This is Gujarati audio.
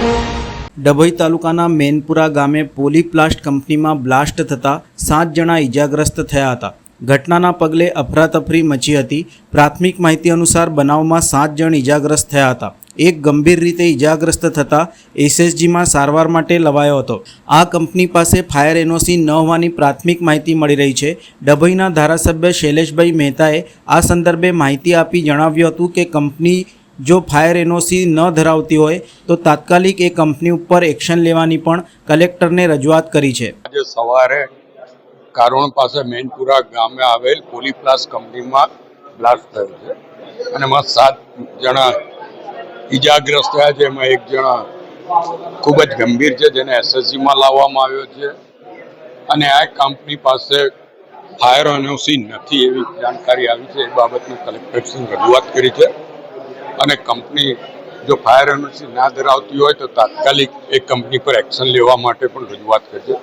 ડભોઈ તાલુકાના મેનપુરા ગામે પોલીપ્લાસ્ટ કંપનીમાં બ્લાસ્ટ થતાં સાત જણા ઈજાગ્રસ્ત થયા હતા. ઘટનાના પગલે અફરાતફરી મચી હતી. પ્રાથમિક માહિતી અનુસાર બનાવમાં સાત જણ ઈજાગ્રસ્ત થયા હતા. એક ગંભીર રીતે ઈજાગ્રસ્ત થતાં એસએસજીમાં સારવાર માટે લવાયો હતો. આ કંપની પાસે ફાયર એનઓસી ન હોવાની પ્રાથમિક માહિતી મળી રહી છે. ડભોઈના ધારાસભ્ય શૈલેષભાઈ મહેતાએ આ સંદર્ભે માહિતી આપી જણાવ્યું હતું કે કંપની જો ફાયર એનઓસી ન ધરાવતી હોય, તો તાત્કાલિક એ કંપની ઉપર એક્શન લેવાની પણ કલેક્ટરને રજૂઆત કરી છે. આજે સવારે કારોણ પાસે મેનપુરા ગામે આવેલ પોલીપ્લાસ કંપનીમાં બ્લાસ્ટ થયો છે. અને એમાં સાત જણા ઈજાગ્રસ્ત થયા છે. એમાં એક જણા ખૂબ જ ગંભીર છે, જેને એસએસજીમાં લાવવામાં આવ્યો છે. અને આ કંપની પાસે ફાયર એનઓસી નથી એવી જાણકારી આવી છે. એ બાબતની કલેક્ટરશ્રીને રજૂઆત કરી છે. અને કંપની જો ફાયર એનર્જી ના ધરાવતી હોય તો તાત્કાલિક એ કંપની પર એક્શન લેવા માટે પણ રજૂઆત કરજો.